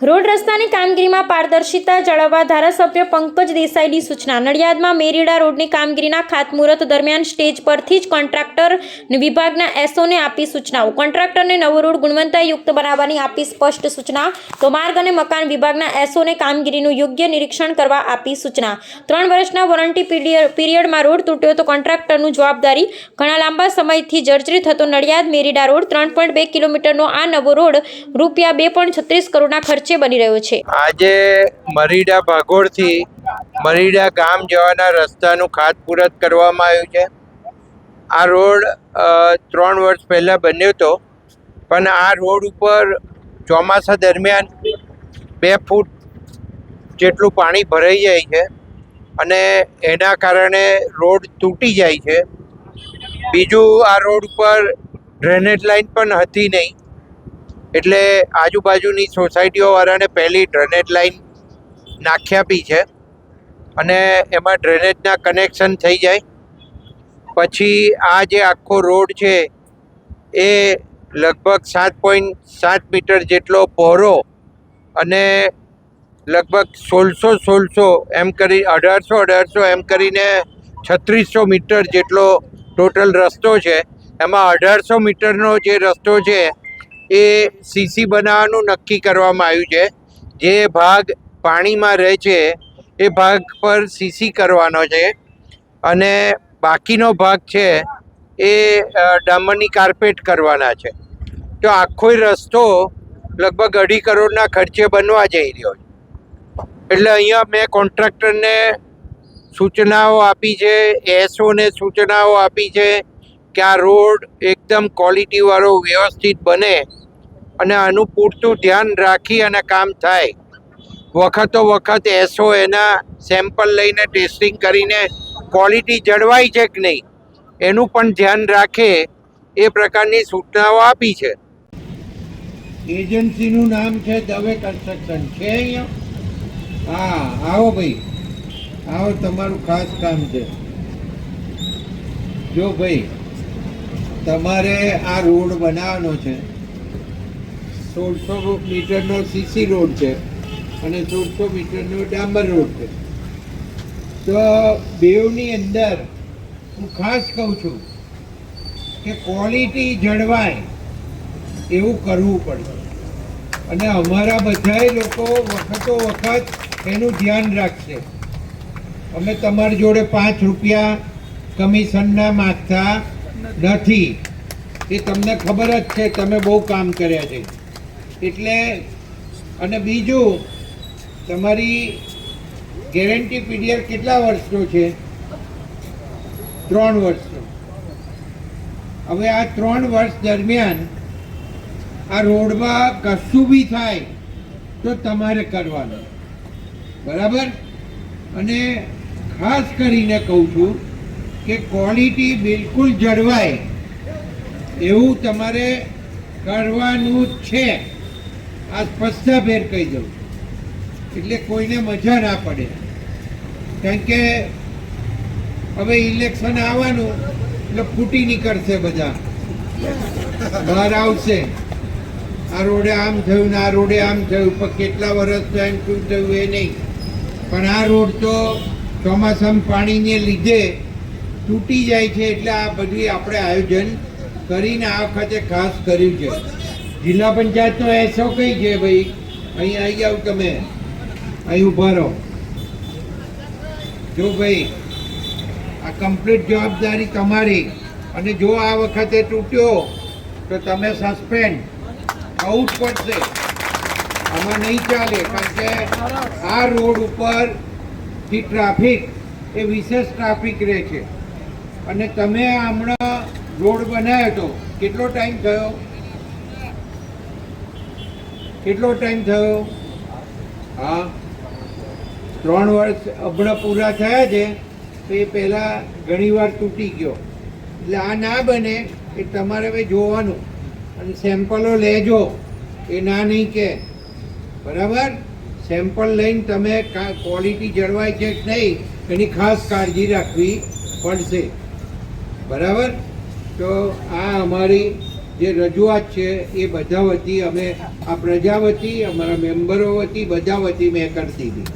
Road રસ્તાની કામગીરીમાં પારદર્શિતા જાળવવા ધારાસભ્ય પંકજ દેસાઈની સૂચના. નડિયાદમાં મેરીડા રોડની કામગીરીના ખાતમુહૂર્ત દરમિયાન સ્ટેજ પરથી જ કોન્ટ્રાક્ટર વિભાગના એસઓને આપી સૂચનાઓ. કોન્ટ્રાક્ટરને નવો રોડ ગુણવત્તાયુક્ત બનાવવાની આપી સ્પષ્ટ સૂચના. તો માર્ગ અને મકાન વિભાગના એસઓને કામગીરીનું યોગ્ય નિરીક્ષણ કરવા આપી સૂચના. ત્રણ વર્ષના વોરંટી પીરિયડ પીરિયડમાં રોડ તૂટ્યો તો કોન્ટ્રાક્ટરનું જવાબદારી ઘણા લાંબા સમયથી જર્જરિત હતો નડિયાદ મેરીડા રોડ ત્રણ પોઈન્ટ બે કિલોમીટરનો આ નવો રોડ રૂપિયા બે પોઈન્ટ છત્રીસ કરોડના ખર્ચે બની રહ્યો છે. આજે મરીડા ભાગોળથી મરીડા ગામ જવાના રસ્તાનું ખાતમુહૂર્ત કરવામાં આવ્યું છે. આ રોડ ત્રણ વર્ષ પહેલાં બન્યો હતો. પણ આ રોડ ઉપર ચોમાસા દરમિયાન બે ફૂટ જેટલું પાણી ભરાઈ જાય છે અને એના કારણે રોડ તૂટી જાય છે. બીજું આ રોડ ઉપર ડ્રેનેજ લાઇન પણ હતી નહીં. એટલે આજુબાજુની સોસાયટીઓવાળાને પહેલી ડ્રેનેજ લાઈન નાખી આપી છે. અને એમાં ડ્રેનેજના કનેક્શન થઈ જાય. પછી આ જે આખો રોડ છે, એ લગભગ સાત પોઈન્ટ સાત મીટર જેટલો પહોળો અને લગભગ સોળસો સોળસો એમ કરી, અઢારસો અઢારસો એમ કરીને છત્રીસો મીટર જેટલો ટોટલ રસ્તો છે. એમાં અઢારસો મીટરનો જે રસ્તો છે એ સીસી બનાવવાનું નક્કી કરવામાં આવ્યું છે. જે ભાગ પાણીમાં રહે છે, એ ભાગ પર સીસી કરવાનો છે. અને બાકીનો ભાગ છે, એ ડામરની કાર્પેટ કરવાના છે. તો આખો રસ્તો લગભગ અઢી કરોડના ખર્ચે બનવા જઈ રહ્યો છે. એટલે અહીંયા મેં કોન્ટ્રાક્ટરને સૂચનાઓ આપી છે એસઓને સૂચનાઓ આપી છે કે આ રોડ એકદમ ક્વોલિટીવાળો વ્યવસ્થિત બને અને આનું પૂરતું ધ્યાન રાખી અને કામ થાય. વખતો વખત એસો એના સેમ્પલ લઈને ટેસ્ટિંગ કરીને ક્વોલિટી જળવાય છે કે નહીં, એનું પણ ધ્યાન રાખે એ પ્રકારની સૂચનાઓ આપી છે. એજન્સીનું નામ છે દવે કન્સ્ટ્રક્શન છે અહીંયા? હા, આવો ભાઈ. આવો, તમારું ખાસ કામ છે. જો ભાઈ તમારે આ રોડ બનાવવાનો છે. સોળસો મીટરનો સીસી રોડ છે અને સોળસો મીટરનો ડામર રોડ છે. તો બેવની અંદર હું ખાસ કહું છું કે ક્વોલિટી જળવાય એવું કરવું પડશે અને અમારા બધાએ લોકો વખતો વખત એનું ધ્યાન રાખશે. અમે તમારી જોડે પાંચ રૂપિયા કમિશનના માગતા નથી. એ તમને ખબર જ છે, તમે બહુ કામ કર્યા છે. એટલે, અને બીજું, તમારી ગેરંટી પીરિયડ કેટલા વર્ષનો છે? ત્રણ વર્ષનો. હવે આ ત્રણ વર્ષ દરમિયાન આ રોડમાં કશું બી થાય તો તમારે કરવાનું. બરાબર? અને ખાસ કરીને કહું છું કે ક્વોલિટી બિલકુલ જળવાય, એવું તમારે કરવાનું છે. આ સ્પષ્ટભેર કહી દઉં. એટલે કોઈને મજા ના પડે. કારણ કે હવે ઇલેક્શન આવવાનું, એટલે ફૂટી નીકળશે બધા. બહાર આવશે. આ રોડે આમ થયું ને આ રોડે આમ થયું, પણ કેટલા વર્ષ એમ શું થયું એ નહીં. પણ આ રોડ તો ચોમાસામાં પાણીને લીધે તૂટી જાય છે એટલે આ બધું આપણે આયોજન કરીને આ વખતે ખાસ કર્યું છે. જિલ્લા પંચાયતનો એસો કઈ છે ભાઈ? અહીં આવી જાઓ તમે. અહીં ઊભા રહો. જો ભાઈ, આ કમ્પ્લીટ જવાબદારી તમારી. અને જો આ વખતે તૂટ્યો, તો તમે સસ્પેન્ડ થવું જ પડશે. આમાં નહીં ચાલે, કારણ કે આ રોડ ઉપરથી ટ્રાફિક એ વિશેષ ટ્રાફિક રહે છે. અને તમે હમણાં રોડ બનાવ્યો હતો કેટલો ટાઈમ થયો? કેટલો ટાઈમ થયો? હા? ત્રણ વર્ષ હમણાં પૂરા થયા છે, તો એ પહેલાં ઘણીવાર તૂટી ગયો. એટલે આ ના બને એ તમારે હવે જોવાનું. અને સેમ્પલો લેજો. એ ના નહીં કે. બરાબર? સેમ્પલ લઈને તમે ક્વોલિટી જળવાય છે કે નહીં, એની ખાસ કાળજી રાખવી પડશે. બરાબર? તો આ અમારી જે રજૂઆત છે એ બધા વતી અમે, આ પ્રજા વતી અમારા મેમ્બરો વતી બધા વતી મેં કરી દીધી